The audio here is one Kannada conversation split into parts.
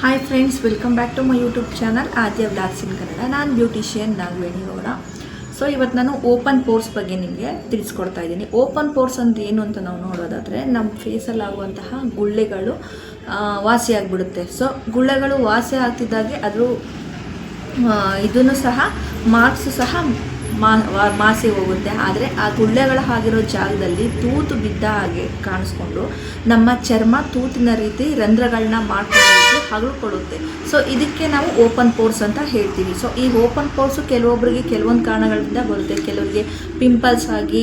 Hi friends welcome back to my YouTube channel Aadya vlogs in Kannada ನಾನು ಬ್ಯೂಟಿಷಿಯನ್ ನಾಗವೇಣಿ ಅವರ. ಸೊ ಇವತ್ತು ನಾನು ಓಪನ್ ಪೋರ್ಸ್ ಬಗ್ಗೆ ನಿಮಗೆ ತಿಳಿಸ್ಕೊಡ್ತಾ ಇದ್ದೀನಿ. ಓಪನ್ ಪೋರ್ಸ್ ಅಂತ ಏನು ಅಂತ ನಾವು ನೋಡೋದಾದರೆ ನಮ್ಮ ಫೇಸಲ್ಲಿ ಆಗುವಂತಹ ಗುಳ್ಳೆಗಳು ವಾಸಿಯಾಗಿಬಿಡುತ್ತೆ ಸೊ ಗುಳ್ಳೆಗಳು ವಾಸಿ ಆಗ್ತಿದ್ದಾಗೆ ಅದು ಇದನ್ನು ಸಹ ಮಾರ್ಕ್ಸ್ ಸಹ ಮಾ ಮಾಸಿ ಹೋಗುತ್ತೆ. ಆದರೆ ಆ ಗುಳ್ಳೆಗಳ ಆಗಿರೋ ಜಾಗದಲ್ಲಿ ತೂತು ಬಿದ್ದ ಹಾಗೆ ಕಾಣಿಸ್ಕೊಂಡು ನಮ್ಮ ಚರ್ಮ ತೂತಿನ ರೀತಿ ರಂಧ್ರಗಳನ್ನ ಮಾಡ್ಕೊಳ್ಳೋದಕ್ಕೆ ಕೊಡುತ್ತೆ ಸೊ ಇದಕ್ಕೆ ನಾವು ಓಪನ್ ಪೋರ್ಸ್ ಅಂತ ಹೇಳ್ತೀವಿ. ಸೊ ಈ ಓಪನ್ ಪೋರ್ಸು ಕೆಲವೊಬ್ಬರಿಗೆ ಕೆಲವೊಂದು ಕಾರಣಗಳಿಂದ ಬರುತ್ತೆ. ಕೆಲವರಿಗೆ ಪಿಂಪಲ್ಸ್ ಆಗಿ,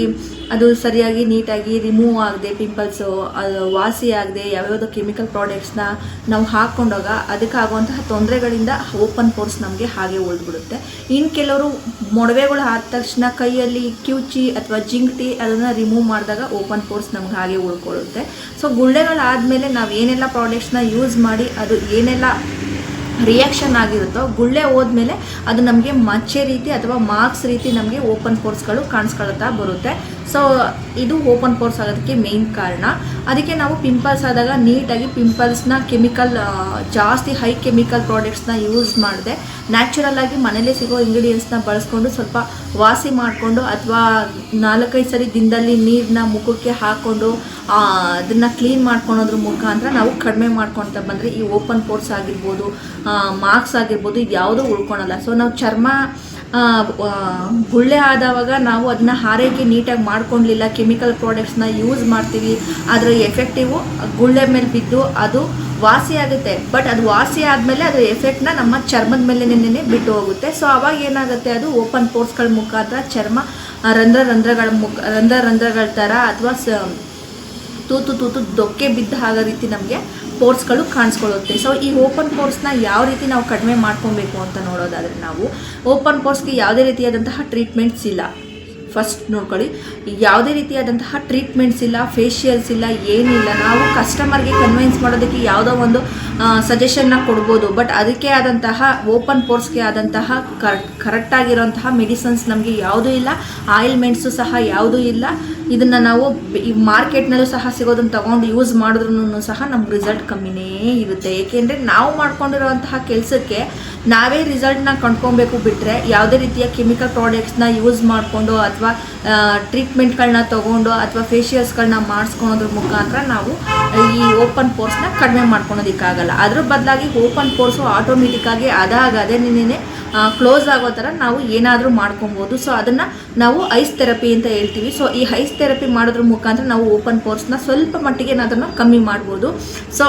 ಅದು ಸರಿಯಾಗಿ ನೀಟಾಗಿ ರಿಮೂವ್ ಆಗದೆ ಪಿಂಪಲ್ಸು ಅದು ವಾಸಿ ಆಗದೆ ಯಾವ್ಯಾವುದೋ ಕೆಮಿಕಲ್ ಪ್ರಾಡಕ್ಟ್ಸ್ನ ನಾವು ಹಾಕ್ಕೊಂಡಾಗ ಅದಕ್ಕಾಗುವಂತಹ ತೊಂದರೆಗಳಿಂದ ಓಪನ್ ಪೋರ್ಸ್ ನಮಗೆ ಹಾಗೆ ಉಳಿದ್ಬಿಡುತ್ತೆ. ಇನ್ನು ಕೆಲವರು ಮೊಡವೆಗಳು ಆದ ತಕ್ಷಣ ಕೈಯಲ್ಲಿ ಕಿವುಚಿ ಅಥವಾ ಜಿಂಕ್ಟಿ ಅದನ್ನು ರಿಮೂವ್ ಮಾಡಿದಾಗ ಓಪನ್ ಪೋರ್ಸ್ ನಮ್ಗೆ ಹಾಗೆ ಉಳ್ಕೊಳ್ಳುತ್ತೆ. ಸೊ ಗುಳ್ಳೆಗಳಾದಮೇಲೆ ನಾವು ಏನೆಲ್ಲ ಪ್ರಾಡಕ್ಟ್ಸ್ನ ಯೂಸ್ ಮಾಡಿ ಅದು ಏನೆಲ್ಲ ರಿಯಾಕ್ಷನ್ ಆಗಿರುತ್ತೋ, ಗುಳ್ಳೆ ಹೋದ್ಮೇಲೆ ಅದು ನಮಗೆ ಮಚ್ಚೆ ರೀತಿ ಅಥವಾ ಮಾರ್ಕ್ಸ್ ರೀತಿ ನಮಗೆ ಓಪನ್ ಪೋರ್ಸ್ಗಳು ಕಾಣಿಸ್ಕೊಳ್ತಾ ಬರುತ್ತೆ. ಸೊ ಇದು ಓಪನ್ ಪೋರ್ಸ್ ಆಗೋದಕ್ಕೆ ಮೇನ್ ಕಾರಣ. ಅದಕ್ಕೆ ನಾವು ಪಿಂಪಲ್ಸ್ ಆದಾಗ ನೀಟಾಗಿ ಪಿಂಪಲ್ಸ್ನ ಕೆಮಿಕಲ್ ಜಾಸ್ತಿ ಹೈ ಕೆಮಿಕಲ್ ಪ್ರಾಡಕ್ಟ್ಸ್ನ ಯೂಸ್ ಮಾಡಿದೆ. ನ್ಯಾಚುರಲ್ ಆಗಿ ಮನೇಲೇ ಸಿಗೋ ಇಂಗ್ರೀಡಿಯೆಂಟ್ಸ್ನ ಬಳಸ್ಕೊಂಡು ಸ್ವಲ್ಪ ವಾಸಿ ಮಾಡಿಕೊಂಡು ಅಥವಾ ನಾಲ್ಕೈದು ಸರಿ ದಿನದಲ್ಲಿ ನೀರನ್ನ ಮುಖಕ್ಕೆ ಹಾಕ್ಕೊಂಡು ಅದನ್ನು ಕ್ಲೀನ್ ಮಾಡ್ಕೊಳೋದ್ರ ಮುಖಾಂತರ ನಾವು ಕಡಿಮೆ ಮಾಡ್ಕೊಳ್ತಾ ಬಂದರೆ ಈ ಓಪನ್ ಪೋರ್ಸ್ ಆಗಿರ್ಬೋದು ಮಾರ್ಕ್ಸ್ ಆಗಿರ್ಬೋದು ಇದು ಯಾವುದೂ ಉಳ್ಕೊಳಲ್ಲ. ಸೊ ನಾವು ಚರ್ಮ ಗುಳ್ಳೆ ಆದವಾಗ ನಾವು ಅದನ್ನ ಹಾರೈಕೆ ನೀಟಾಗಿ ಮಾಡ್ಕೊಂಡಿಲ್ಲ. ಕೆಮಿಕಲ್ ಪ್ರಾಡಕ್ಟ್ಸ್ನ ಯೂಸ್ ಮಾಡ್ತೀವಿ. ಅದರ ಎಫೆಕ್ಟಿವು ಗುಳ್ಳೆ ಮೇಲೆ ಬಿದ್ದು ಅದು ವಾಸಿ ಆಗುತ್ತೆ. ಬಟ್ ಅದು ವಾಸಿ ಆದಮೇಲೆ ಅದರ ಎಫೆಕ್ಟ್ನ ನಮ್ಮ ಚರ್ಮದ ಮೇಲೆ ನಿನ್ನೆ ಬಿಟ್ಟು ಹೋಗುತ್ತೆ. ಸೊ ಅವಾಗ ಏನಾಗುತ್ತೆ? ಅದು ಓಪನ್ ಪೋರ್ಸ್ಗಳ ಮುಖಾಂತರ ಚರ್ಮ, ರಂಧ್ರ ರಂಧ್ರಗಳ ಮುಖ, ರಂಧ್ರ ರಂಧ್ರಗಳ ಥರ ಅಥವಾ ತೂತು ತೂತು ದೊಕ್ಕೆ ಬಿದ್ದ ಹಾಗೋ ರೀತಿ ನಮಗೆ ಪೋರ್ಸ್ಗಳು ಕಾಣಿಸ್ಕೊಳ್ಳುತ್ತೆ. ಸೊ ಈ ಓಪನ್ ಪೋರ್ಸ್ನ ಯಾವ ರೀತಿ ನಾವು ಕಡಿಮೆ ಮಾಡ್ಕೊಬೇಕು ಅಂತ ನೋಡೋದಾದರೆ ನಾವು ಓಪನ್ ಪೋರ್ಸ್ಗೆ ಯಾವುದೇ ರೀತಿಯಾದಂತಹ ಟ್ರೀಟ್ಮೆಂಟ್ಸ್ ಇಲ್ಲ. ಫಸ್ಟ್ ನೋಡ್ಕೊಳ್ಳಿ. ಯಾವುದೇ ರೀತಿಯಾದಂತಹ ಟ್ರೀಟ್ಮೆಂಟ್ಸ್ ಇಲ್ಲ ಫೇಶಿಯಲ್ಸ್ ಇಲ್ಲ ಏನಿಲ್ಲ ನಾವು ಕಸ್ಟಮರ್ಗೆ ಕನ್ವಿನ್ಸ್ ಮಾಡೋದಕ್ಕೆ ಯಾವುದೋ ಒಂದು ಸಜೆಷನ್ನ ಕೊಡ್ಬೋದು. ಬಟ್ ಅದಕ್ಕೆ ಆದಂತಹ ಓಪನ್ ಪೋರ್ಸ್ಗೆ ಆದಂತಹ ಕರೆಕ್ಟ್ ಕರೆಕ್ಟಾಗಿರೋಂತಹ ಮೆಡಿಸನ್ಸ್ ನಮಗೆ ಯಾವುದೂ ಇಲ್ಲ. ಆಯಿಲ್ಮೆಂಟ್ಸು ಸಹ ಯಾವುದೂ ಇಲ್ಲ. ಇದನ್ನು ನಾವು ಈ ಮಾರ್ಕೆಟ್ನಲ್ಲೂ ಸಹ ಸಿಗೋದನ್ನು ತಗೊಂಡು ಯೂಸ್ ಮಾಡಿದ್ರೂ ಸಹ ನಮ್ಗೆ ರಿಸಲ್ಟ್ ಕಮ್ಮಿನೇ ಇರುತ್ತೆ. ಏಕೆಂದರೆ ನಾವು ಮಾಡ್ಕೊಂಡಿರುವಂತಹ ಕೆಲಸಕ್ಕೆ ನಾವೇ ರಿಸಲ್ಟ್ನ ಕಂಡ್ಕೊಬೇಕು ಬಿಟ್ಟರೆ ಯಾವುದೇ ರೀತಿಯ ಕೆಮಿಕಲ್ ಪ್ರಾಡಕ್ಟ್ಸ್ನ ಯೂಸ್ ಮಾಡಿಕೊಂಡು ಅಥವಾ ಟ್ರೀಟ್ಮೆಂಟ್ಗಳನ್ನ ತಗೊಂಡು ಅಥವಾ ಫೇಶಿಯಲ್ಸ್ಗಳನ್ನ ಮಾಡಿಸ್ಕೊಳೋದ್ರ ಮುಖಾಂತರ ನಾವು ಈ ಓಪನ್ ಪೋರ್ಸ್ನ ಕಡಿಮೆ ಮಾಡ್ಕೊಳೋದಿಕ್ಕಾಗಲ್ಲ. ಅದ್ರ ಬದಲಾಗಿ ಓಪನ್ ಪೋರ್ಸು ಆಟೋಮೆಟಿಕ್ಕಾಗಿ ಅದಾಗ ಅದೇ ನಿನ್ನೆ ಕ್ಲೋಸ್ ಆಗೋ ಥರ ನಾವು ಏನಾದರೂ ಮಾಡ್ಕೊಬೋದು. ಸೊ ಅದನ್ನು ನಾವು ಐಸ್ ಥೆರಪಿ ಅಂತ ಹೇಳ್ತೀವಿ. ಸೊ ಈ ಐಸ್ ಥೆರಪಿ ಮಾಡೋದ್ರ ಮುಖಾಂತರ ನಾವು ಓಪನ್ ಪೋರ್ಸ್ನ ಸ್ವಲ್ಪ ಮಟ್ಟಿಗೆ ಅದನ್ನು ಕಮ್ಮಿ ಮಾಡ್ಬೋದು. ಸೊ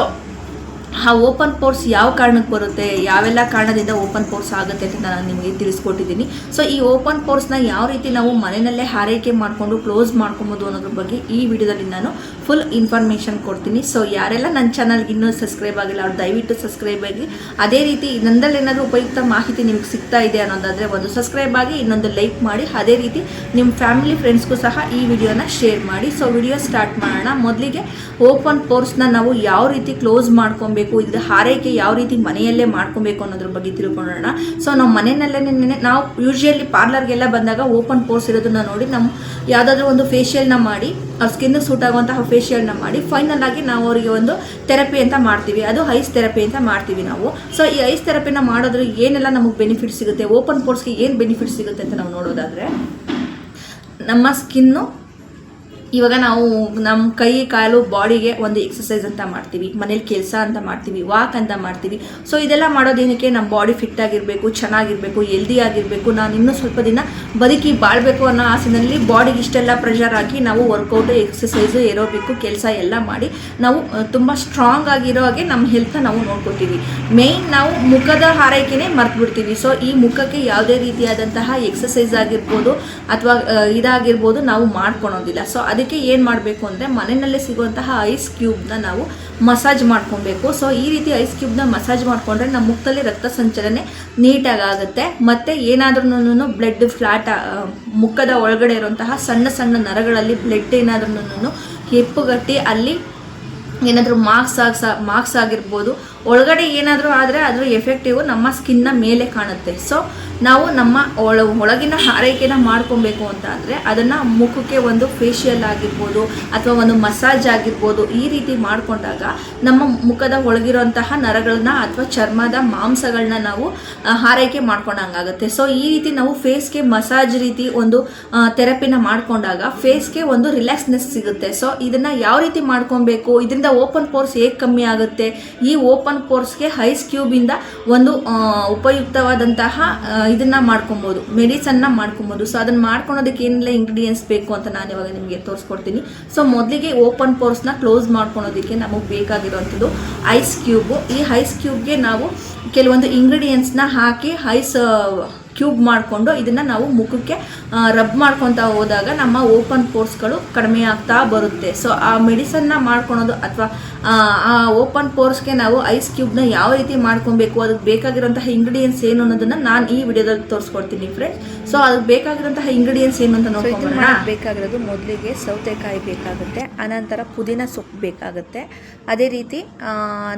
ಆ ಓಪನ್ ಪೋರ್ಸ್ ಯಾವ ಕಾರಣಕ್ಕೆ ಬರುತ್ತೆ, ಯಾವೆಲ್ಲ ಕಾರಣದಿಂದ ಓಪನ್ ಪೋರ್ಸ್ ಆಗುತ್ತೆ ಅಂತ ನಾನು ನಿಮಗೆ ತಿಳಿಸ್ಕೊಟ್ಟಿದ್ದೀನಿ. ಸೊ ಈ ಓಪನ್ ಪೋರ್ಸ್ನ ಯಾವ ರೀತಿ ನಾವು ಮನೆಯಲ್ಲೇ ಹಾರೈಕೆ ಮಾಡಿಕೊಂಡು ಕ್ಲೋಸ್ ಮಾಡ್ಕೊಬೋದು ಅನ್ನೋದ್ರ ಬಗ್ಗೆ ಈ ವಿಡಿಯೋದಲ್ಲಿ ನಾನು ಫುಲ್ ಇನ್ಫಾರ್ಮೇಷನ್ ಕೊಡ್ತೀನಿ. ಸೊ ಯಾರೆಲ್ಲ ನನ್ನ ಚಾನಲ್ಗೆ ಇನ್ನೂ ಸಬ್ಸ್ಕ್ರೈಬ್ ಆಗಿಲ್ಲ, ಅವ್ರು ದಯವಿಟ್ಟು ಸಬ್ಸ್ಕ್ರೈಬ್ ಆಗಿ. ಅದೇ ರೀತಿ ನಂದಲ್ಲಿ ಏನಾದರೂ ಉಪಯುಕ್ತ ಮಾಹಿತಿ ನಿಮ್ಗೆ ಸಿಗ್ತಾ ಇದೆ ಅನ್ನೋದಾದರೆ ಒಂದು ಸಬ್ಸ್ಕ್ರೈಬ್ ಆಗಿ, ಇನ್ನೊಂದು ಲೈಕ್ ಮಾಡಿ. ಅದೇ ರೀತಿ ನಿಮ್ಮ ಫ್ಯಾಮಿಲಿ ಫ್ರೆಂಡ್ಸ್ಗೂ ಸಹ ಈ ವಿಡಿಯೋನ ಶೇರ್ ಮಾಡಿ. ಸೊ ವಿಡಿಯೋ ಸ್ಟಾರ್ಟ್ ಮಾಡೋಣ. ಮೊದಲಿಗೆ ಓಪನ್ ಪೋರ್ಸ್ನ ನಾವು ಯಾವ ರೀತಿ ಕ್ಲೋಸ್ ಮಾಡ್ಕೊಬೇಕು ಇದ್ರ ಹಾರೈಕೆ ಯಾವ ರೀತಿ ಮನೆಯಲ್ಲೇ ಮಾಡ್ಕೊಬೇಕು ಅನ್ನೋದ್ರ ಬಗ್ಗೆ ತಿಳ್ಕೊಳ್ಳೋಣ. ಸೊ ನಾವು ಮನೆಯಲ್ಲೇ ನಾವು ಯೂಶಲಿ ಪಾರ್ಲರ್ಗೆಲ್ಲ ಬಂದಾಗ ಓಪನ್ ಪೋರ್ಸ್ ಇರೋದನ್ನ ನೋಡಿ ನಮ್ಮ ಯಾವುದಾದ್ರೂ ಒಂದು ಫೇಶಿಯಲ್ನ ಮಾಡಿ, ಅವ್ರ ಸ್ಕಿನ್ ಸೂಟ್ ಆಗುವಂತಹ ಫೇಶಿಯಲ್ನ ಮಾಡಿ ಫೈನಲ್ ಆಗಿ ನಾವು ಅವರಿಗೆ ಒಂದು ಥೆರಪಿ ಅಂತ ಮಾಡ್ತೀವಿ. ಅದು ಐಸ್ ಥೆರಪಿ ಅಂತ ಮಾಡ್ತೀವಿ ನಾವು. ಸೊ ಈ ಐಸ್ ಥೆರಪಿನ ಮಾಡೋದ್ರ ಏನೆಲ್ಲ ನಮಗೆ ಬೆನಿಫಿಟ್ ಸಿಗುತ್ತೆ ಓಪನ್ ಪೋರ್ಸ್ಗೆ ಏನು ಬೆನಿಫಿಟ್ ಸಿಗುತ್ತೆ ಅಂತ ನಾವು ನೋಡೋದಾದರೆ, ನಮ್ಮ ಸ್ಕಿನ್ನು ಇವಾಗ ನಾವು ನಮ್ಮ ಕೈ, ಕಾಲು, ಬಾಡಿಗೆ ಒಂದು ಎಕ್ಸಸೈಸ್ ಅಂತ ಮಾಡ್ತೀವಿ. ಮನೇಲಿ ಕೆಲಸ ಅಂತ ಮಾಡ್ತೀವಿ ವಾಕ್ ಅಂತ ಮಾಡ್ತೀವಿ. ಸೊ ಇದೆಲ್ಲ ಮಾಡೋದೇನಕ್ಕೆ ನಮ್ಮ ಬಾಡಿ ಫಿಟ್ ಆಗಿರಬೇಕು, ಚೆನ್ನಾಗಿರಬೇಕು ಹೆಲ್ದಿ ಆಗಿರಬೇಕು, ನಾನು ಇನ್ನೂ ಸ್ವಲ್ಪ ದಿನ ಬದುಕಿ ಬಾಳಬೇಕು ಅನ್ನೋ ಆಸೆನಲ್ಲಿ ಬಾಡಿಗೆ ಇಷ್ಟೆಲ್ಲ ಪ್ರೆಷರ್ ಹಾಕಿ ನಾವು ವರ್ಕೌಟು ಎಕ್ಸಸೈಸು ಏರೋಬೇಕು ಕೆಲಸ ಎಲ್ಲ ಮಾಡಿ ನಾವು ತುಂಬ ಸ್ಟ್ರಾಂಗ್ ಆಗಿರೋ ಹಾಗೆ ನಮ್ಮ ಹೆಲ್ತ್ನ ನಾವು ನೋಡ್ಕೊತೀವಿ. ಮೇಯ್ನ್ ನಾವು ಮುಖದ ಹಾರೈಕೆನೇ ಮರ್ತು ಬಿಡ್ತೀವಿ ಸೊ ಈ ಮುಖಕ್ಕೆ ಯಾವುದೇ ರೀತಿಯಾದಂತಹ ಎಕ್ಸಸೈಸ್ ಆಗಿರ್ಬೋದು ಅಥವಾ ಇದಾಗಿರ್ಬೋದು ನಾವು ಮಾಡ್ಕೊಳೋದಿಲ್ಲ. ಸೊ ಅದಕ್ಕೆ ಏನು ಮಾಡಬೇಕು ಅಂದರೆ ಮನೆಯಲ್ಲೇ ಸಿಗುವಂತಹ ಐಸ್ ಕ್ಯೂಬ್ನ ನಾವು ಮಸಾಜ್ ಮಾಡ್ಕೊಬೇಕು. ಸೊ ಈ ರೀತಿ ಐಸ್ ಕ್ಯೂಬ್ನ ಮಸಾಜ್ ಮಾಡಿಕೊಂಡ್ರೆ ನಮ್ಮ ಮುಖದಲ್ಲಿ ರಕ್ತ ಸಂಚಲನೆ ನೀಟಾಗಿ ಆಗುತ್ತೆ. ಮತ್ತು ಏನಾದ್ರೂ ಬ್ಲಡ್ ಫ್ಲಾಟ್ ಮುಖದ ಒಳಗಡೆ ಇರುವಂತಹ ಸಣ್ಣ ಸಣ್ಣ ನರಗಳಲ್ಲಿ ಬ್ಲಡ್ ಏನಾದ್ರೂ ಹೆಪ್ಪುಗಟ್ಟಿ ಅಲ್ಲಿ ಏನಾದರೂ ಮಾರ್ಕ್ಸ್ ಆಗಿ ಮಾರ್ಕ್ಸ್ ಆಗಿರ್ಬೋದು. ಒಳಗಡೆ ಏನಾದರೂ ಆದರೆ ಅದರ ಎಫೆಕ್ಟಿವ್ ನಮ್ಮ ಸ್ಕಿನ್ನ ಮೇಲೆ ಕಾಣುತ್ತೆ. ಸೊ ನಾವು ನಮ್ಮ ಒಳ, ಒಳಗಿನ ಆರೈಕೆನ ಮಾಡ್ಕೊಬೇಕು ಅಂತ ಅಂದರೆ ಅದನ್ನು ಮುಖಕ್ಕೆ ಒಂದು ಫೇಶಿಯಲ್ ಆಗಿರ್ಬೋದು ಅಥವಾ ಒಂದು ಮಸಾಜ್ ಆಗಿರ್ಬೋದು ಈ ರೀತಿ ಮಾಡಿಕೊಂಡಾಗ ನಮ್ಮ ಮುಖದ ಒಳಗಿರೋಂತಹ ನರಗಳನ್ನ ಅಥವಾ ಚರ್ಮದ ಮಾಂಸಗಳನ್ನ ನಾವು ಆರೈಕೆ ಮಾಡ್ಕೊಂಡಂಗಾಗುತ್ತೆ. ಸೊ ಈ ರೀತಿ ನಾವು ಫೇಸ್ಗೆ ಮಸಾಜ್ ರೀತಿ ಒಂದು ಥೆರಪಿನ ಮಾಡಿಕೊಂಡಾಗ ಫೇಸ್ಗೆ ಒಂದು ರಿಲ್ಯಾಕ್ಸ್ನೆಸ್ ಸಿಗುತ್ತೆ. ಸೊ ಇದನ್ನು ಯಾವ ರೀತಿ ಮಾಡ್ಕೊಬೇಕು? ಇದರಿಂದ ಓಪನ್ ಪೋರ್ಸ್ ಹೇಗೆ ಕಮ್ಮಿ ಆಗುತ್ತೆ? ಈ ಓಪನ್ ಪೋರ್ಸ್ಗೆ ಹೈಸ್ ಕ್ಯೂಬಿಂದ ಒಂದು ಉಪಯುಕ್ತವಾದಂತಹ ಇದನ್ನು ಇದನ್ನ ಮಾಡ್ಕೊಬೋದು ಮೆಡಿಸನ್ನ ಮಾಡ್ಕೊಬೋದು. ಸೊ ಅದನ್ನ ಮಾಡ್ಕೊಳೋದಕ್ಕೆ ಏನೆಲ್ಲ ಇಂಗ್ರೀಡಿಯೆಂಟ್ಸ್ ಬೇಕು ಅಂತ ನಾನು ಇವಾಗ ನಿಮಗೆ ತೋರಿಸ್ಕೊಡ್ತೀನಿ. ಸೊ ಮೊದಲಿಗೆ ಓಪನ್ ಪೋರ್ಸ್ನ ಕ್ಲೋಸ್ ಮಾಡ್ಕೊಳೋದಕ್ಕೆ ನಮಗೆ ಬೇಕಾಗಿರುವಂಥದ್ದು ಐಸ್ ಕ್ಯೂಬು ಈ ಐಸ್ ಕ್ಯೂಬ್ಗೆ ನಾವು ಕೆಲವೊಂದು ಇಂಗ್ರೀಡಿಯೆಂಟ್ಸ್ನ ಹಾಕಿ ಐಸ್ ಕ್ಯೂಬ್ ಮಾಡಿಕೊಂಡು ಇದನ್ನು ನಾವು ಮುಖಕ್ಕೆ ರಬ್ ಮಾಡ್ಕೊತಾ ಹೋದಾಗ ನಮ್ಮ ಓಪನ್ ಪೋರ್ಸ್ಗಳು ಕಡಿಮೆ ಆಗ್ತಾ ಬರುತ್ತೆ. ಸೊ ಆ ಮೆಡಿಸನ್ನ ಮಾಡ್ಕೊಳೋದು ಅಥವಾ ಆ ಓಪನ್ ಪೋರ್ಸ್ಗೆ ನಾವು ಐಸ್ ಕ್ಯೂಬ್ನ ಯಾವ ರೀತಿ ಮಾಡ್ಕೊಬೇಕು ಅದಕ್ಕೆ ಬೇಕಾಗಿರೋಂತಹ ಇಂಗ್ರೀಡಿಯೆಂಟ್ಸ್ ಏನು ಅನ್ನೋದನ್ನ ನಾನು ಈ ವಿಡಿಯೋದಲ್ಲಿ ತೋರಿಸ್ಕೊಡ್ತೀನಿ ಫ್ರೆಂಡ್ಸ್ ಸೊ ಅದಕ್ಕೆ ಬೇಕಾಗಿರೋಂತಹ ಇಂಗ್ರೀಡಿಯೆಂಟ್ಸ್ ಏನು ಅಂತ ನೋಡ್ಕೊಂಡ್ರೆ ಬೇಕಾಗಿರೋದು ಮೊದಲಿಗೆ ಸೌತೆಕಾಯಿ ಬೇಕಾಗುತ್ತೆ ಅನಂತರ ಪುದೀನ ಸೊಪ್ಪು ಬೇಕಾಗುತ್ತೆ. ಅದೇ ರೀತಿ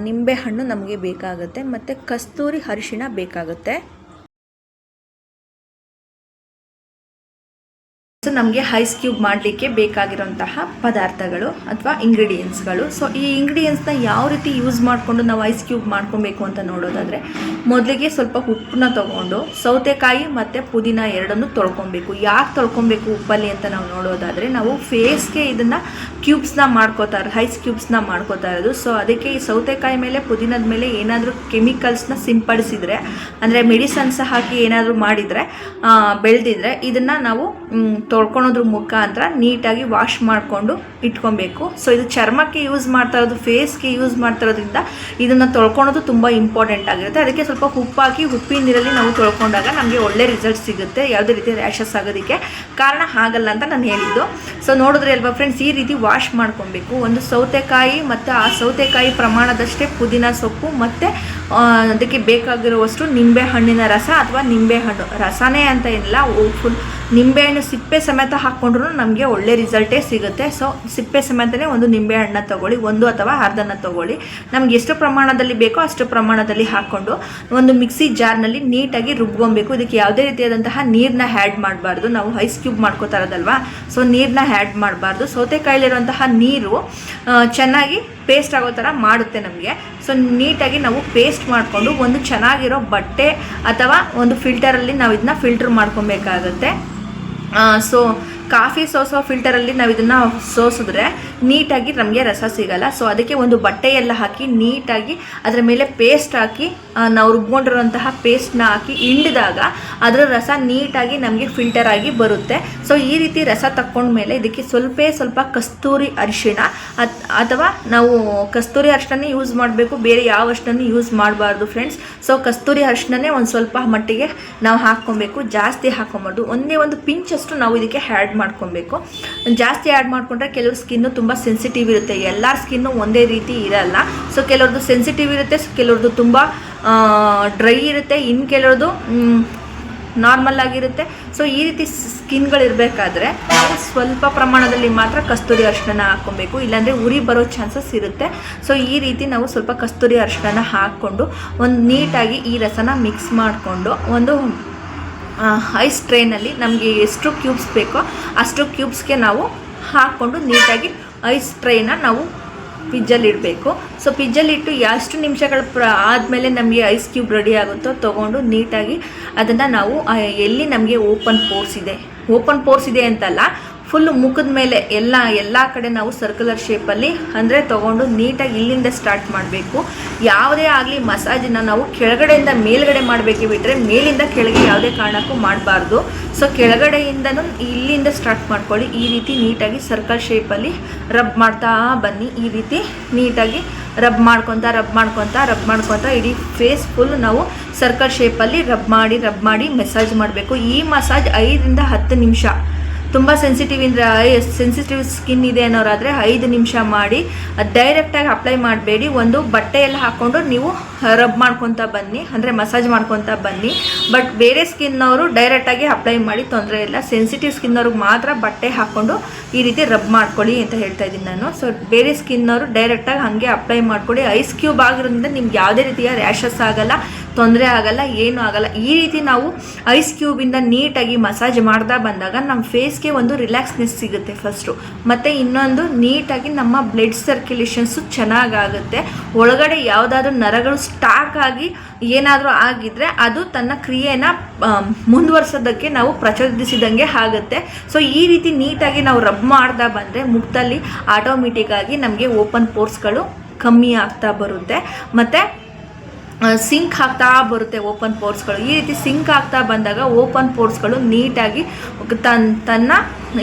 ನಿಂಬೆ ಹಣ್ಣು ನಮಗೆ ಬೇಕಾಗುತ್ತೆ ಮತ್ತು ಕಸ್ತೂರಿ ಅರಿಶಿಣ ಬೇಕಾಗುತ್ತೆ. ನಮಗೆ ಐಸ್ ಕ್ಯೂಬ್ ಮಾಡಲಿಕ್ಕೆ ಬೇಕಾಗಿರೋಂತಹ ಪದಾರ್ಥಗಳು ಅಥವಾ ಇಂಗ್ರೀಡಿಯೆಂಟ್ಸ್ಗಳು. ಸೊ ಈ ಇಂಗ್ರೀಡಿಯೆಂಟ್ಸ್ನ ಯಾವ ರೀತಿ ಯೂಸ್ ಮಾಡಿಕೊಂಡು ನಾವು ಐಸ್ ಕ್ಯೂಬ್ ಮಾಡ್ಕೊಬೇಕು ಅಂತ ನೋಡೋದಾದರೆ ಮೊದಲಿಗೆ ಸ್ವಲ್ಪ ಉಪ್ಪನ್ನ ತೊಗೊಂಡು ಸೌತೆಕಾಯಿ ಮತ್ತು ಪುದೀನ ಎರಡನ್ನು ತೊಳ್ಕೊಬೇಕು. ಯಾಕೆ ತೊಳ್ಕೊಬೇಕು ಉಪ್ಪಲ್ಲಿ ಅಂತ ನಾವು ನೋಡೋದಾದರೆ ನಾವು ಫೇಸ್ಗೆ ಇದನ್ನು ಕ್ಯೂಬ್ಸ್ನ ಮಾಡ್ಕೋತಾ ಇರೋದು ಐಸ್ ಕ್ಯೂಬ್ಸ್ನ ಮಾಡ್ಕೋತಾ ಇರೋದು. ಸೊ ಅದಕ್ಕೆ ಈ ಸೌತೆಕಾಯಿ ಮೇಲೆ ಪುದೀನದ ಮೇಲೆ ಏನಾದರೂ ಕೆಮಿಕಲ್ಸ್ನ ಸಿಂಪಡಿಸಿದರೆ ಅಂದರೆ ಮೆಡಿಸನ್ಸ್ ಹಾಕಿ ಏನಾದರೂ ಮಾಡಿದರೆ ಬೆಳೆದಿದ್ರೆ ಇದನ್ನು ನಾವು ಮ್, ತೊಳ್ಕೊಳೋದ್ರ ಮುಖಾಂತರ ನೀಟಾಗಿ ವಾಶ್ ಮಾಡಿಕೊಂಡು ಇಟ್ಕೊಬೇಕು. ಸೊ ಇದು ಚರ್ಮಕ್ಕೆ ಯೂಸ್ ಮಾಡ್ತಾ ಇರೋದು ಫೇಸ್ಗೆ ಯೂಸ್ ಮಾಡ್ತಾ ಇರೋದ್ರಿಂದ ಇದನ್ನು ತೊಳ್ಕೊಳೋದು ತುಂಬ ಇಂಪಾರ್ಟೆಂಟ್ ಆಗಿರುತ್ತೆ. ಅದಕ್ಕೆ ಸ್ವಲ್ಪ ಉಪ್ಪಾಕಿ, ಉಪ್ಪಿನ ನೀರಲ್ಲಿ ನಾವು ತೊಳ್ಕೊಂಡಾಗ ನಮಗೆ ಒಳ್ಳೆ ರಿಸಲ್ಟ್ ಸಿಗುತ್ತೆ. ಯಾವುದೇ ರೀತಿ ರ್ಯಾಷಸ್ ಆಗೋದಕ್ಕೆ ಕಾರಣ ಆಗಲ್ಲ ಅಂತ ನಾನು ಹೇಳಿದ್ದು. ಸೊ ನೋಡಿದ್ರೆ ಅಲ್ವಾ ಫ್ರೆಂಡ್ಸ್ ಈ ರೀತಿ ವಾಶ್ ಮಾಡ್ಕೊಬೇಕು. ಒಂದು ಸೌತೆಕಾಯಿ ಮತ್ತು ಆ ಸೌತೆಕಾಯಿ ಪ್ರಮಾಣದಷ್ಟೇ ಪುದೀನ ಸೊಪ್ಪು ಮತ್ತು ಅದಕ್ಕೆ ಬೇಕಾಗಿರುವಷ್ಟು ನಿಂಬೆ ಹಣ್ಣಿನ ರಸ ಅಥವಾ ನಿಂಬೆ ಹಣ್ಣು. ರಸನೇ ಅಂತ ಏನಿಲ್ಲ ಫುಲ್ ನಿಂಬೆಹಣ್ಣು ಸಿಪ್ಪೆ ಸಮೇತ ಹಾಕ್ಕೊಂಡ್ರು ನಮಗೆ ಒಳ್ಳೆ ರಿಸಲ್ಟೇ ಸಿಗುತ್ತೆ. ಸೊ ಸಿಪ್ಪೆ ಸಮೇತನೇ ಒಂದು ನಿಂಬೆ ಹಣ್ಣನ್ನ ತಗೊಳ್ಳಿ, ಒಂದು ಅಥವಾ ಅರ್ಧನ ತಗೊಳ್ಳಿ. ನಮ್ಗೆ ಎಷ್ಟು ಪ್ರಮಾಣದಲ್ಲಿ ಬೇಕೋ ಅಷ್ಟು ಪ್ರಮಾಣದಲ್ಲಿ ಹಾಕ್ಕೊಂಡು, ಒಂದು ಮಿಕ್ಸಿ ಜಾರ್ನಲ್ಲಿ ನೀಟಾಗಿ ರುಬ್ಕೊಬೇಕು. ಇದಕ್ಕೆ ಯಾವುದೇ ರೀತಿಯಾದಂತಹ ನೀರನ್ನ ಹ್ಯಾಡ್ ಮಾಡಬಾರ್ದು. ನಾವು ಐಸ್ ಕ್ಯೂಬ್ ಮಾಡ್ಕೋತಾ ಇರೋದಲ್ವಾ? ಸೊ ನೀರನ್ನ ಹ್ಯಾಡ್ ಮಾಡಬಾರ್ದು. ಸೌತೆಕಾಯಿಲಿರುವಂತಹ ನೀರು ಚೆನ್ನಾಗಿ ಪೇಸ್ಟ್ ಆಗೋ ಥರ ಮಾಡುತ್ತೆ ನಮಗೆ. ಸೊ ನೀಟಾಗಿ ನಾವು ಪೇಸ್ಟ್ ಮಾಡಿಕೊಂಡು ಒಂದು ಚೆನ್ನಾಗಿರೋ ಬಟ್ಟೆ ಅಥವಾ ಒಂದು ಫಿಲ್ಟರಲ್ಲಿ ನಾವು ಇದನ್ನ ಫಿಲ್ಟರ್ ಮಾಡ್ಕೊಬೇಕಾಗತ್ತೆ. ಸೊ ಕಾಫಿ ಸೋಸುವ ಫಿಲ್ಟರಲ್ಲಿ ನಾವು ಇದನ್ನು ಸೋಸಿದ್ರೆ ನೀಟಾಗಿ ನಮಗೆ ರಸ ಸಿಗಲ್ಲ. ಸೊ ಅದಕ್ಕೆ ಒಂದು ಬಟ್ಟೆಯೆಲ್ಲ ಹಾಕಿ ನೀಟಾಗಿ ಅದರ ಮೇಲೆ ಪೇಸ್ಟ್ ಹಾಕಿ ನಾವು ರುಬ್ಕೊಂಡಿರುವಂತಹ ಪೇಸ್ಟ್ನ ಹಾಕಿ ಹಿಂಡಿದಾಗ ಅದರ ರಸ ನೀಟಾಗಿ ನಮಗೆ ಫಿಲ್ಟರ್ ಆಗಿ ಬರುತ್ತೆ. ಸೊ ಈ ರೀತಿ ರಸ ತಕ್ಕೊಂಡ್ಮೇಲೆ ಇದಕ್ಕೆ ಸ್ವಲ್ಪ ಸ್ವಲ್ಪ ಕಸ್ತೂರಿ ಅರಿಶಿಣ ಅಥವಾ ನಾವು ಕಸ್ತೂರಿ ಅರಿಶಿಣನೇ ಯೂಸ್ ಮಾಡಬೇಕು. ಬೇರೆ ಯಾವ ಅರಿಶಿಣನೂ ಯೂಸ್ ಮಾಡಬಾರ್ದು ಫ್ರೆಂಡ್ಸ್ ಸೊ ಕಸ್ತೂರಿ ಅರಿಶಿಣನೇ ಒಂದು ಸ್ವಲ್ಪ ಮಟ್ಟಿಗೆ ನಾವು ಹಾಕ್ಕೊಬೇಕು. ಜಾಸ್ತಿ ಹಾಕೊಬಾರ್ದು ಒಂದೇ ಒಂದು ಪಿಂಚಷ್ಟು ನಾವು ಇದಕ್ಕೆ ಆ್ಯಡ್ ಮಾಡ್ಕೊಬೇಕು. ಜಾಸ್ತಿ ಆ್ಯಡ್ ಮಾಡಿಕೊಂಡ್ರೆ ಕೆಲವ್ರ ಸ್ಕಿನ್ನು ತುಂಬ ಸೆನ್ಸಿಟಿವ್ ಇರುತ್ತೆ. ಎಲ್ಲ ಸ್ಕಿನ್ನು ಒಂದೇ ರೀತಿ ಇರಲ್ಲ. ಸೊ ಕೆಲವ್ರದ್ದು ಸೆನ್ಸಿಟಿವ್ ಇರುತ್ತೆ ಸೊ ಕೆಲವ್ರದ್ದು ತುಂಬ ಡ್ರೈ ಇರುತ್ತೆ. ಇನ್ನು ಕೆಲವ್ರದ್ದು ನಾರ್ಮಲ್ ಆಗಿರುತ್ತೆ. ಸೊ ಈ ರೀತಿ ಸ್ಕಿನ್ಗಳಿರಬೇಕಾದ್ರೆ ನಾವು ಸ್ವಲ್ಪ ಪ್ರಮಾಣದಲ್ಲಿ ಮಾತ್ರ ಕಸ್ತೂರಿ ಅರಿಶಿನ ಹಾಕ್ಕೊಬೇಕು. ಇಲ್ಲಾಂದರೆ ಉರಿ ಬರೋ ಚಾನ್ಸಸ್ ಇರುತ್ತೆ. ಸೊ ಈ ರೀತಿ ನಾವು ಸ್ವಲ್ಪ ಕಸ್ತೂರಿ ಅರಿಶಿನ ಹಾಕ್ಕೊಂಡು ಒಂದು ನೀಟಾಗಿ ಈ ರಸನ ಮಿಕ್ಸ್ ಮಾಡಿಕೊಂಡು ಒಂದು ಐಸ್ ಟ್ರೈನಲ್ಲಿ ನಮಗೆ ಎಷ್ಟು ಕ್ಯೂಬ್ಸ್ ಬೇಕೋ ಅಷ್ಟು ಕ್ಯೂಬ್ಸ್ಗೆ ನಾವು ಹಾಕ್ಕೊಂಡು ನೀಟಾಗಿ ಐಸ್ ಟ್ರೈನ ನಾವು ಪಿಜ್ಜಲ್ಲಿಡಬೇಕು ಸೊ ಪಿಜ್ಜಲ್ಲಿಟ್ಟು ಎಷ್ಟು ನಿಮಿಷಗಳ ಪ್ರ, ಆದಮೇಲೆ ನಮಗೆ ಐಸ್ ಕ್ಯೂಬ್ ರೆಡಿ ಆಗುತ್ತೋ ತೊಗೊಂಡು ನೀಟಾಗಿ ಅದನ್ನು ನಾವು ಎಲ್ಲಿ ನಮಗೆ ಓಪನ್ ಪೋರ್ಸ್ ಇದೆ. ಓಪನ್ ಪೋರ್ಸ್ ಇದೆ ಅಂತಲ್ಲ ಫುಲ್ ಮುಖದ ಮೇಲೆ ಎಲ್ಲ ಎಲ್ಲ ಕಡೆ ನಾವು ಸರ್ಕ್ಯುಲರ್ ಶೇಪಲ್ಲಿ ಅಂದರೆ ತೊಗೊಂಡು ನೀಟಾಗಿ ಇಲ್ಲಿಂದ ಸ್ಟಾರ್ಟ್ ಮಾಡಬೇಕು. ಯಾವುದೇ ಆಗಲಿ ಮಸಾಜನ್ನ ನಾವು ಕೆಳಗಡೆಯಿಂದ ಮೇಲ್ಗಡೆ ಮಾಡಬೇಕು ಬಿಟ್ಟರೆ ಮೇಲಿಂದ ಕೆಳಗೆ ಯಾವುದೇ ಕಾರಣಕ್ಕೂ ಮಾಡಬಾರ್ದು. ಸೊ ಕೆಳಗಡೆಯಿಂದನೂ ಇಲ್ಲಿಂದ ಸ್ಟಾರ್ಟ್ ಮಾಡ್ಕೊಳ್ಳಿ. ಈ ರೀತಿ ನೀಟಾಗಿ ಸರ್ಕಲ್ ಶೇಪಲ್ಲಿ ರಬ್ ಮಾಡ್ತಾ ಬನ್ನಿ. ಈ ರೀತಿ ನೀಟಾಗಿ ರಬ್ ಮಾಡ್ಕೊತಾ ರಬ್ ಮಾಡ್ಕೊತಾ ರಬ್ ಮಾಡ್ಕೊತ ಇಡೀ ಫೇಸ್ ಫುಲ್ ನಾವು ಸರ್ಕಲ್ ಶೇಪಲ್ಲಿ ರಬ್ ಮಾಡಿ ರಬ್ ಮಾಡಿ ಮಸಾಜ್ ಮಾಡಬೇಕು. ಈ ಮಸಾಜ್ ಐದರಿಂದ ಹತ್ತು ನಿಮಿಷ. ತುಂಬ ಸೆನ್ಸಿಟಿವ್ ಇಂದ ಸೆನ್ಸಿಟಿವ್ ಸ್ಕಿನ್ ಇದೆ ಅನ್ನೋರಾದರೆ ಐದು ನಿಮಿಷ ಮಾಡಿ ಡೈರೆಕ್ಟಾಗಿ ಅಪ್ಲೈ ಮಾಡಬೇಡಿ. ಒಂದು ಬಟ್ಟೆಯಲ್ಲಿ ಹಾಕ್ಕೊಂಡು ನೀವು ರಬ್ ಮಾಡ್ಕೊತ ಬನ್ನಿ, ಅಂದರೆ ಮಸಾಜ್ ಮಾಡ್ಕೊತಾ ಬನ್ನಿ. ಬಟ್ ಬೇರೆ ಸ್ಕಿನ್ನವರು ಡೈರೆಕ್ಟಾಗಿ ಅಪ್ಲೈ ಮಾಡಿ, ತೊಂದರೆ ಇಲ್ಲ. ಸೆನ್ಸಿಟಿವ್ ಸ್ಕಿನ್ನವ್ರಿಗೆ ಮಾತ್ರ ಬಟ್ಟೆ ಹಾಕ್ಕೊಂಡು ಈ ರೀತಿ ರಬ್ ಮಾಡ್ಕೊಳ್ಳಿ ಅಂತ ಹೇಳ್ತಾ ಇದ್ದೀನಿ ನಾನು. ಸೊ ಬೇರೆ ಸ್ಕಿನ್ನವರು ಡೈರೆಕ್ಟಾಗಿ ಹಾಗೆ ಅಪ್ಲೈ ಮಾಡ್ಕೊಳ್ಳಿ ಐಸ್ ಕ್ಯೂಬ್ ಆಗಿರೋದ್ರಿಂದ ನಿಮ್ಗೆ ಯಾವುದೇ ರೀತಿಯ ರ್ಯಾಷಸ್ ಆಗಲ್ಲ. ತೊಂದರೆ ಆಗಲ್ಲ, ಏನೂ ಆಗಲ್ಲ. ಈ ರೀತಿ ನಾವು ಐಸ್ ಕ್ಯೂಬಿಂದ ನೀಟಾಗಿ ಮಸಾಜ್ ಮಾಡ್ತಾ ಬಂದಾಗ ನಮ್ಮ ಫೇಸ್ಗೆ ಒಂದು ರಿಲ್ಯಾಕ್ಸ್ನೆಸ್ ಸಿಗುತ್ತೆ ಫಸ್ಟು ಮತ್ತು ಇನ್ನೊಂದು, ನೀಟಾಗಿ ನಮ್ಮ ಬ್ಲಡ್ ಸರ್ಕ್ಯುಲೇಷನ್ಸು ಚೆನ್ನಾಗಾಗುತ್ತೆ. ಒಳಗಡೆ ಯಾವುದಾದ್ರೂ ನರಗಳು ಸ್ಟಾಕ್ ಆಗಿ ಏನಾದರೂ ಆಗಿದ್ರೆ ಅದು ತನ್ನ ಕ್ರಿಯೆನ ಮುಂದುವರ್ಸೋದಕ್ಕೆ ನಾವು ಪ್ರಚೋದಿಸಿದಂಗೆ ಆಗುತ್ತೆ. ಸೊ ಈ ರೀತಿ ನೀಟಾಗಿ ನಾವು ರಬ್ ಮಾಡ್ತಾ ಬಂದರೆ ಮುಖದಲ್ಲಿ ಆಟೋಮೆಟಿಕ್ಕಾಗಿ ನಮಗೆ ಓಪನ್ ಪೋರ್ಸ್ಗಳು ಕಮ್ಮಿ ಆಗ್ತಾ ಬರುತ್ತೆ. ಮತ್ತು ಸಿಂಕ್ ಆಗ್ತಾ ಬರುತ್ತೆ ಓಪನ್ ಪೋರ್ಸ್ಗಳು ಈ ರೀತಿ ಸಿಂಕ್ ಆಗ್ತಾ ಬಂದಾಗ ಓಪನ್ ಪೋರ್ಸ್ಗಳು ನೀಟಾಗಿ ತನ್ ತನ್ನ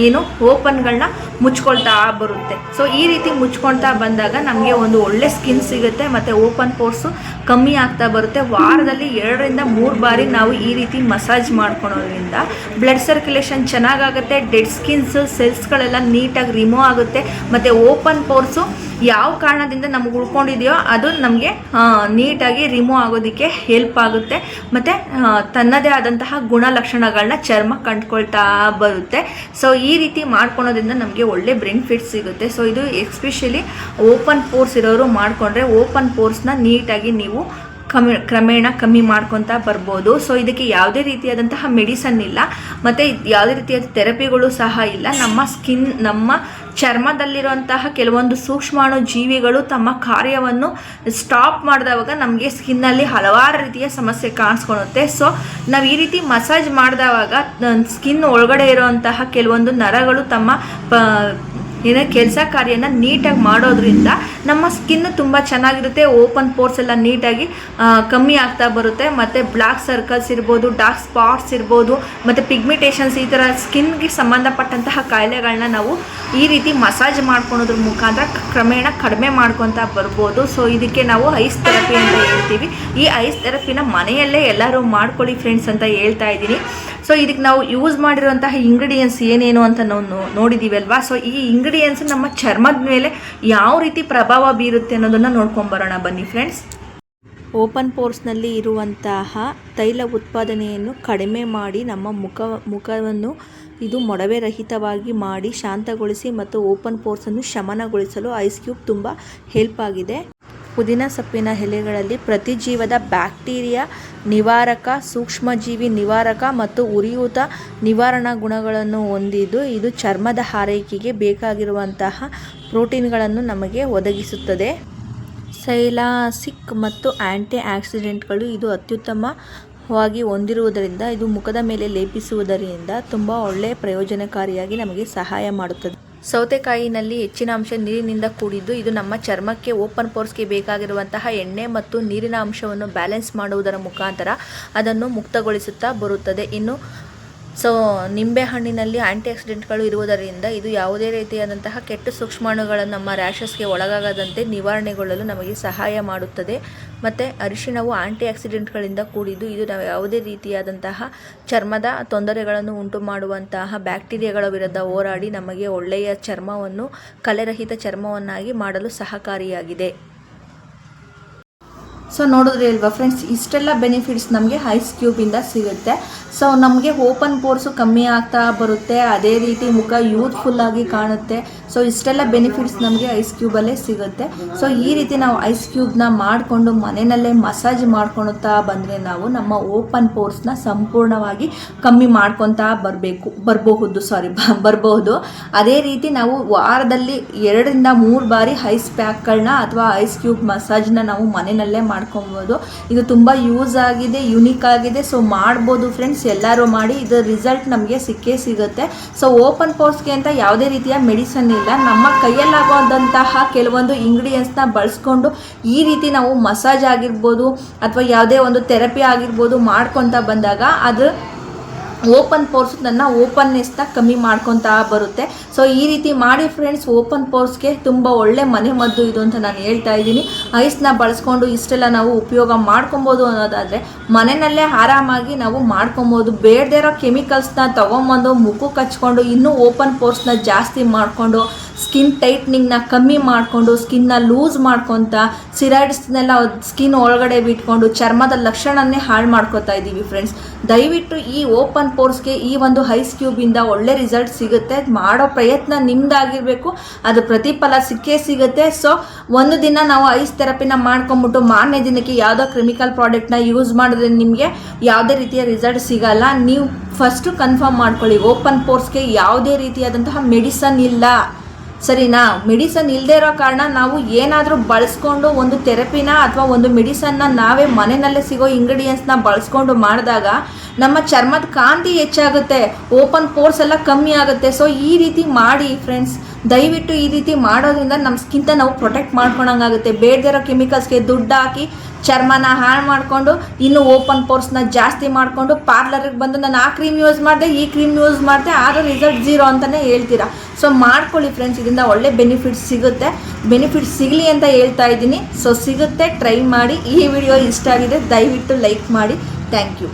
ಏನು ಓಪನ್ಗಳನ್ನ ಮುಚ್ಕೊಳ್ತಾ ಬರುತ್ತೆ. ಸೊ ಈ ರೀತಿ ಮುಚ್ಕೊಳ್ತಾ ಬಂದಾಗ ನಮಗೆ ಒಂದು ಒಳ್ಳೆ ಸ್ಕಿನ್ ಸಿಗುತ್ತೆ, ಮತ್ತು ಓಪನ್ ಪೋರ್ಸು ಕಮ್ಮಿ ಆಗ್ತಾ ಬರುತ್ತೆ. ವಾರದಲ್ಲಿ ಎರಡರಿಂದ ಮೂರು ಬಾರಿ ನಾವು ಈ ರೀತಿ ಮಸಾಜ್ ಮಾಡ್ಕೊಳೋದ್ರಿಂದ ಬ್ಲಡ್ ಸರ್ಕ್ಯುಲೇಷನ್ ಚೆನ್ನಾಗಾಗುತ್ತೆ, ಡೆಡ್ ಸ್ಕಿನ್ಸ್, ಸೆಲ್ಸ್ಗಳೆಲ್ಲ ನೀಟಾಗಿ ರಿಮೂವ್ ಆಗುತ್ತೆ, ಮತ್ತು ಓಪನ್ ಪೋರ್ಸು ಯಾವ ಕಾರಣದಿಂದ ನಮ್ಗೆ ಉಳ್ಕೊಂಡಿದೆಯೋ ಅದು ನಮಗೆ ನೀಟಾಗಿ ರಿಮೂವ್ ಆಗೋದಕ್ಕೆ ಹೆಲ್ಪ್ ಆಗುತ್ತೆ. ಮತ್ತು ತನ್ನದೇ ಆದಂತಹ ಗುಣಲಕ್ಷಣಗಳನ್ನ ಚರ್ಮ ಕಂಡ್ಕೊಳ್ತಾ ಬರುತ್ತೆ. ಸೊ ಈ ರೀತಿ ಮಾಡ್ಕೊಳೋದ್ರಿಂದ ನಮಗೆ ಒಳ್ಳೆ ಬೆನಿಫಿಟ್ಸ್ ಸಿಗುತ್ತೆ. ಸೊ ಇದು ಎಸ್ಪೆಷಲಿ ಓಪನ್ ಪೋರ್ಸ್ ಇರೋರು ಮಾಡಿಕೊಂಡ್ರೆ ಓಪನ್ ಪೋರ್ಸ್ನ ನೀಟಾಗಿ ನೀವು ಕಮ್ಮಿ, ಕ್ರಮೇಣ ಕಮ್ಮಿ ಮಾಡ್ಕೊತಾ ಬರ್ಬೋದು. ಸೊ ಇದಕ್ಕೆ ಯಾವುದೇ ರೀತಿಯಾದಂತಹ ಮೆಡಿಸನ್ ಇಲ್ಲ. ಮತ್ತು ಯಾವುದೇ ರೀತಿಯಾದ ಥೆರಪಿಗಳು ಸಹ ಇಲ್ಲ. ನಮ್ಮ ಸ್ಕಿನ್ ನಮ್ಮ ಚರ್ಮದಲ್ಲಿರುವಂತಹ ಕೆಲವೊಂದು ಸೂಕ್ಷ್ಮಾಣು ಜೀವಿಗಳು ತಮ್ಮ ಕಾರ್ಯವನ್ನು ಸ್ಟಾಪ್ ಮಾಡಿದವಾಗ ನಮಗೆ ಸ್ಕಿನ್ನಲ್ಲಿ ಹಲವಾರು ರೀತಿಯ ಸಮಸ್ಯೆ ಕಾಣಿಸ್ಕೊಳುತ್ತೆ. ಸೊ ನಾವು ಈ ರೀತಿ ಮಸಾಜ್ ಮಾಡಿದವಾಗ ಸ್ಕಿನ್ ಒಳಗಡೆ ಇರುವಂತಹ ಕೆಲವೊಂದು ನರಗಳು ತಮ್ಮ ಏನೋ ಕೆಲಸ ಕಾರ್ಯನ ನೀಟಾಗಿ ಮಾಡೋದ್ರಿಂದ ನಮ್ಮ ಸ್ಕಿನ್ ತುಂಬ ಚೆನ್ನಾಗಿರುತ್ತೆ ಓಪನ್ ಪೋರ್ಸ್ ಎಲ್ಲ ನೀಟಾಗಿ ಕಮ್ಮಿ ಆಗ್ತಾ ಬರುತ್ತೆ. ಮತ್ತು ಬ್ಲ್ಯಾಕ್ ಸರ್ಕಲ್ಸ್ ಇರ್ಬೋದು ಡಾರ್ಕ್ ಸ್ಪಾಟ್ಸ್ ಇರ್ಬೋದು, ಮತ್ತು ಪಿಗ್ಮಿಟೇಷನ್ಸ್ ಈ ಥರ ಸ್ಕಿನ್ಗೆ ಸಂಬಂಧಪಟ್ಟಂತಹ ಕಾಯಿಲೆಗಳನ್ನ ನಾವು ಈ ರೀತಿ ಮಸಾಜ್ ಮಾಡ್ಕೊಳೋದ್ರ ಮುಖಾಂತರ ಕ್ರಮೇಣ ಕಡಿಮೆ ಮಾಡ್ಕೊತಾ ಬರ್ಬೋದು. ಸೊ ಇದಕ್ಕೆ ನಾವು ಐಸ್ ಥೆರಪಿ ಅಂತ ಹೇಳ್ತೀವಿ. ಈ ಐಸ್ ಥೆರಪಿನ ಮನೆಯಲ್ಲೇ ಎಲ್ಲರೂ ಮಾಡ್ಕೊಳ್ಳಿ ಫ್ರೆಂಡ್ಸ್ ಅಂತ ಹೇಳ್ತಾ ಇದ್ದೀನಿ. ಸೊ ಇದಕ್ಕೆ ನಾವು ಯೂಸ್ ಮಾಡಿರುವಂತಹ ಇಂಗ್ರೀಡಿಯೆಂಟ್ಸ್ ಏನೇನು ಅಂತ ನಾವು ನೋಡಿದ್ದೀವಿ ಅಲ್ವಾ? ಸೊ ಈ ಇಂಗ್ರೀಡಿಯೆಂಟ್ಸ್ ನಮ್ಮ ಚರ್ಮದ ಮೇಲೆ ಯಾವ ರೀತಿ ಪ್ರಭಾವ ಬೀರುತ್ತೆ ಅನ್ನೋದನ್ನು ನೋಡ್ಕೊಂಬರೋಣ ಬನ್ನಿ ಫ್ರೆಂಡ್ಸ್ ಓಪನ್ ಪೋರ್ಸ್ನಲ್ಲಿ ಇರುವಂತಹ ತೈಲ ಉತ್ಪಾದನೆಯನ್ನು ಕಡಿಮೆ ಮಾಡಿ ನಮ್ಮ ಮುಖ, ಮುಖವನ್ನು ಇದು ಮೊಡವೆ ರಹಿತವಾಗಿ ಮಾಡಿ ಶಾಂತಗೊಳಿಸಿ ಮತ್ತು ಓಪನ್ ಪೋರ್ಸನ್ನು ಶಮನಗೊಳಿಸಲು ಐಸ್ ಕ್ಯೂಬ್ ತುಂಬ ಹೆಲ್ಪ್ ಆಗಿದೆ. ಪುದೀನ ಸೊಪ್ಪಿನ ಎಲೆಗಳಲ್ಲಿ ಪ್ರತಿಜೀವದ ಬ್ಯಾಕ್ಟೀರಿಯಾ ನಿವಾರಕ, ಸೂಕ್ಷ್ಮಜೀವಿ ನಿವಾರಕ ಮತ್ತು ಉರಿಯೂತ ನಿವಾರಣಾ ಗುಣಗಳನ್ನು ಹೊಂದಿದ್ದು, ಇದು ಚರ್ಮದ ಆರೈಕೆಗೆ ಬೇಕಾಗಿರುವಂತಹ ಪ್ರೋಟೀನ್ಗಳನ್ನು ನಮಗೆ ಒದಗಿಸುತ್ತದೆ. ಸೈಲಾಸಿಕ್ ಮತ್ತು ಆ್ಯಂಟಿ ಆಕ್ಸಿಡೆಂಟ್ಗಳು ಇದು ಅತ್ಯುತ್ತಮವಾಗಿ ಹೊಂದಿರುವುದರಿಂದ, ಇದು ಮುಖದ ಮೇಲೆ ಲೇಪಿಸುವುದರಿಂದ ತುಂಬ ಒಳ್ಳೆಯ ಪ್ರಯೋಜನಕಾರಿಯಾಗಿ ನಮಗೆ ಸಹಾಯ ಮಾಡುತ್ತದೆ. ಸೌತೆಕಾಯಿನಲ್ಲಿ ಹೆಚ್ಚಿನ ಅಂಶ ನೀರಿನಿಂದ ಕೂಡಿದ್ದು, ಇದು ನಮ್ಮ ಚರ್ಮಕ್ಕೆ, ಓಪನ್ ಪೋರ್ಸ್ಗೆ ಬೇಕಾಗಿರುವಂತಹ ಎಣ್ಣೆ ಮತ್ತು ನೀರಿನ ಅಂಶವನ್ನು ಬ್ಯಾಲೆನ್ಸ್ ಮಾಡುವುದರ ಮುಖಾಂತರ ಅದನ್ನು ಮುಕ್ತಗೊಳಿಸುತ್ತಾ ಬರುತ್ತದೆ. ಇನ್ನು ಸೊ ನಿಂಬೆ ಹಣ್ಣಿನಲ್ಲಿ ಆ್ಯಂಟಿ ಆಕ್ಸಿಡೆಂಟ್ಗಳು ಇರುವುದರಿಂದ ಇದು ಯಾವುದೇ ರೀತಿಯಾದಂತಹ ಕೆಟ್ಟ ಸೂಕ್ಷ್ಮಾಣುಗಳನ್ನು ನಮ್ಮ ರ್ಯಾಷಸ್ಗೆ ಒಳಗಾಗದಂತೆ ನಿವಾರಣೆಗೊಳ್ಳಲು ನಮಗೆ ಸಹಾಯ ಮಾಡುತ್ತದೆ. ಮತ್ತು ಅರಿಶಿಣವು ಆ್ಯಂಟಿ ಆಕ್ಸಿಡೆಂಟ್ಗಳಿಂದ ಕೂಡಿದ್ದು ಇದು ನಾವು ಯಾವುದೇ ರೀತಿಯಾದಂತಹ ಚರ್ಮದ ತೊಂದರೆಗಳನ್ನು ಉಂಟು ಮಾಡುವಂತಹ ಬ್ಯಾಕ್ಟೀರಿಯಾಗಳ ವಿರುದ್ಧ ಹೋರಾಡಿ ನಮಗೆ ಒಳ್ಳೆಯ ಚರ್ಮವನ್ನು ಕಲೆರಹಿತ ಚರ್ಮವನ್ನಾಗಿ ಮಾಡಲು ಸಹಕಾರಿಯಾಗಿದೆ. ಸೊ ನೋಡಿದ್ರೆ ಇಲ್ವಾ ಫ್ರೆಂಡ್ಸ್ ಇಷ್ಟೆಲ್ಲ ಬೆನಿಫಿಟ್ಸ್ ನಮಗೆ ಐಸ್ ಕ್ಯೂಬಿಂದ ಸಿಗುತ್ತೆ. ಸೊ ನಮಗೆ ಓಪನ್ ಪೋರ್ಸು ಕಮ್ಮಿ ಆಗ್ತಾ ಬರುತ್ತೆ. ಅದೇ ರೀತಿ ಮುಖ ಯೂತ್ಫುಲ್ ಆಗಿ ಕಾಣುತ್ತೆ. ಸೊ ಇಷ್ಟೆಲ್ಲ ಬೆನಿಫಿಟ್ಸ್ ನಮಗೆ ಐಸ್ ಕ್ಯೂಬಲ್ಲೇ ಸಿಗುತ್ತೆ. ಸೊ ಈ ರೀತಿ ನಾವು ಐಸ್ ಕ್ಯೂಬ್ನ ಮಾಡಿಕೊಂಡು ಮನೆಯಲ್ಲೇ ಮಸಾಜ್ ಮಾಡ್ಕೊಳ್ತಾ ಬಂದರೆ ನಾವು ನಮ್ಮ ಓಪನ್ ಪೋರ್ಸ್ನ ಸಂಪೂರ್ಣವಾಗಿ ಕಮ್ಮಿ ಮಾಡ್ಕೊತಾ ಬರಬೇಕು, ಬರಬಹುದು ಸಾರಿ ಬರಬಹುದು. ಅದೇ ರೀತಿ ನಾವು ವಾರದಲ್ಲಿ ಎರಡರಿಂದ ಮೂರು ಬಾರಿ ಐಸ್ ಪ್ಯಾಕ್ಗಳನ್ನ ಅಥವಾ ಐಸ್ ಕ್ಯೂಬ್ ಮಸಾಜ್ನ ನಾವು ಮನೆಯಲ್ಲೇ ಮಾಡ್ಕೊಬೋದು. ಇದು ತುಂಬ ಯೂಸ್ ಆಗಿದೆ ಯುನಿಕ್ ಆಗಿದೆ. ಸೊ ಮಾಡ್ಬೋದು ಫ್ರೆಂಡ್ಸ್ ಎಲ್ಲರೂ ಮಾಡಿ ಇದು ರಿಸಲ್ಟ್ ನಮಗೆ ಸಿಕ್ಕೇ ಸಿಗುತ್ತೆ. ಸೊ ಓಪನ್ ಪೋರ್ಸ್ಗೆ ಅಂತ ಯಾವುದೇ ರೀತಿಯ ಮೆಡಿಸನ್ ಇಲ್ಲ. ನಮ್ಮ ಕೈಯಲ್ಲಾಗುವಂತಹ ಕೆಲವೊಂದು ಇಂಗ್ರೀಡಿಯೆಂಟ್ಸ್ನ ಬಳಸ್ಕೊಂಡು ಈ ರೀತಿ ನಾವು ಮಸಾಜ್ ಆಗಿರ್ಬೋದು ಅಥವಾ ಯಾವುದೇ ಒಂದು ಥೆರಪಿ ಆಗಿರ್ಬೋದು ಮಾಡ್ಕೊತ ಬಂದಾಗ ಅದು ಓಪನ್ ಪೋರ್ಸ್ ನನ್ನ ಓಪನ್ನೆಸ್ನ ಕಮ್ಮಿ ಮಾಡ್ಕೊತಾ ಬರುತ್ತೆ. ಸೊ, ಈ ರೀತಿ ಮಾಡಿ ಫ್ರೆಂಡ್ಸ್, ಓಪನ್ ಪೋರ್ಸ್ಗೆ ತುಂಬ ಒಳ್ಳೆ ಮನೆ ಮದ್ದು ಇದು ಅಂತ ನಾನು ಹೇಳ್ತಾ ಇದ್ದೀನಿ. ಐಸ್ನ ಬಳಸ್ಕೊಂಡು ಇಷ್ಟೆಲ್ಲ ನಾವು ಉಪಯೋಗ ಮಾಡ್ಕೊಬೋದು ಅನ್ನೋದಾದರೆ, ಮನೆಯಲ್ಲೇ ಆರಾಮಾಗಿ ನಾವು ಮಾಡ್ಕೊಬೋದು. ಬೇಡದೇ ಇರೋ ಕೆಮಿಕಲ್ಸ್ನ ತೊಗೊಂಬಂದು ಮುಖಕ್ಕೆ ಹಚ್ಕೊಂಡು ಇನ್ನೂ ಓಪನ್ ಪೋರ್ಸ್ನ ಜಾಸ್ತಿ ಮಾಡಿಕೊಂಡು ಸ್ಕಿನ್ ಟೈಟ್ನಿಂಗ್ನ ಕಮ್ಮಿ ಮಾಡಿಕೊಂಡು ಸ್ಕಿನ್ನ ಲೂಸ್ ಮಾಡ್ಕೊತ ಸಿರಾಯ್ಡ್ಸ್ನೆಲ್ಲ ಸ್ಕಿನ್ ಒಳಗಡೆ ಬಿಟ್ಕೊಂಡು ಚರ್ಮದ ಲಕ್ಷಣನೇ ಹಾಳು ಮಾಡ್ಕೊತಾ ಇದ್ದೀವಿ ಫ್ರೆಂಡ್ಸ್ ದಯವಿಟ್ಟು ಈ ಓಪನ್ ಪೋರ್ಸ್ಗೆ ಈ ಒಂದು ಐಸ್ ಕ್ಯೂಬಿಂದ ಒಳ್ಳೆ ರಿಸಲ್ಟ್ ಸಿಗುತ್ತೆ. ಮಾಡೋ ಪ್ರಯತ್ನ ನಿಮ್ದಾಗಿರಬೇಕು. ಅದು ಪ್ರತಿಫಲ ಸಿಕ್ಕೇ ಸಿಗುತ್ತೆ. ಸೊ ಒಂದು ದಿನ ನಾವು ಐಸ್ ಥೆರಪಿನ ಮಾಡ್ಕೊಂಬಿಟ್ಟು ಮಾರನೇ ದಿನಕ್ಕೆ ಯಾವುದೋ ಕ್ರಿಮಿಕಲ್ ಪ್ರಾಡಕ್ಟ್ನ ಯೂಸ್ ಮಾಡಿದ್ರೆ ನಿಮಗೆ ಯಾವುದೇ ರೀತಿಯ ರಿಸಲ್ಟ್ ಸಿಗಲ್ಲ. ನೀವು ಫಸ್ಟು ಕನ್ಫರ್ಮ್ ಮಾಡ್ಕೊಳ್ಳಿ. ಓಪನ್ ಪೋರ್ಸ್ಗೆ ಯಾವುದೇ ರೀತಿಯಾದಂತಹ ಮೆಡಿಸನ್ ಇಲ್ಲ. ಸರಿನಾ? ಮೆಡಿಸನ್ ಇಲ್ಲದೆ ಇರೋ ಕಾರಣ ನಾವು ಏನಾದರೂ ಬಳಸ್ಕೊಂಡು ಒಂದು ಥೆರಪಿನ ಅಥವಾ ಒಂದು ಮೆಡಿಸನ್ನ ನಾವೇ ಮನೆಯಲ್ಲೇ ಸಿಗೋ ಇಂಗ್ರೀಡಿಯೆಂಟ್ಸ್ನ ಬಳಸ್ಕೊಂಡು ಮಾಡಿದಾಗ ನಮ್ಮ ಚರ್ಮದ ಕಾಂತಿ ಹೆಚ್ಚಾಗುತ್ತೆ, ಓಪನ್ ಪೋರ್ಸ್ ಎಲ್ಲ ಕಮ್ಮಿ ಆಗುತ್ತೆ. ಸೊ ಈ ರೀತಿ ಮಾಡಿ ಫ್ರೆಂಡ್ಸ್ ದಯವಿಟ್ಟು ಈ ರೀತಿ ಮಾಡೋದ್ರಿಂದ ನಮ್ಮ ಸ್ಕಿಂತ ನಾವು ಪ್ರೊಟೆಕ್ಟ್ ಮಾಡ್ಕೊಳಂಗಾಗುತ್ತೆ ಬೇಡದಿರೋ ಕೆಮಿಕಲ್ಸ್ಗೆ ದುಡ್ಡು ಹಾಕಿ ಚರ್ಮನ ಹಾಳು ಮಾಡಿಕೊಂಡು, ಇನ್ನೂ ಓಪನ್ ಪೋರ್ಸ್ನ ಜಾಸ್ತಿ ಮಾಡಿಕೊಂಡು ಪಾರ್ಲರಿಗೆ ಬಂದು ನಾನು ಆ ಕ್ರೀಮ್ ಯೂಸ್ ಮಾಡಿದೆ, ಈ ಕ್ರೀಮ್ ಯೂಸ್ ಮಾಡಿದೆ, ಆದರೂ ರಿಸಲ್ಟ್ ಜೀರೋ ಅಂತಲೇ ಹೇಳ್ತೀರಾ. ಸೊ ಮಾಡ್ಕೊಳ್ಳಿ ಫ್ರೆಂಡ್ಸ್ ಇದರಿಂದ ಒಳ್ಳೆ ಬೆನಿಫಿಟ್ಸ್ ಸಿಗುತ್ತೆ. ಬೆನಿಫಿಟ್ಸ್ ಸಿಗಲಿ ಅಂತ ಹೇಳ್ತಾ ಇದ್ದೀನಿ. ಸೊ ಸಿಗುತ್ತೆ ಟ್ರೈ ಮಾಡಿ. ಈ ವಿಡಿಯೋ ಇಷ್ಟ ಆಗಿದೆ, ದಯವಿಟ್ಟು ಲೈಕ್ ಮಾಡಿ. Thank you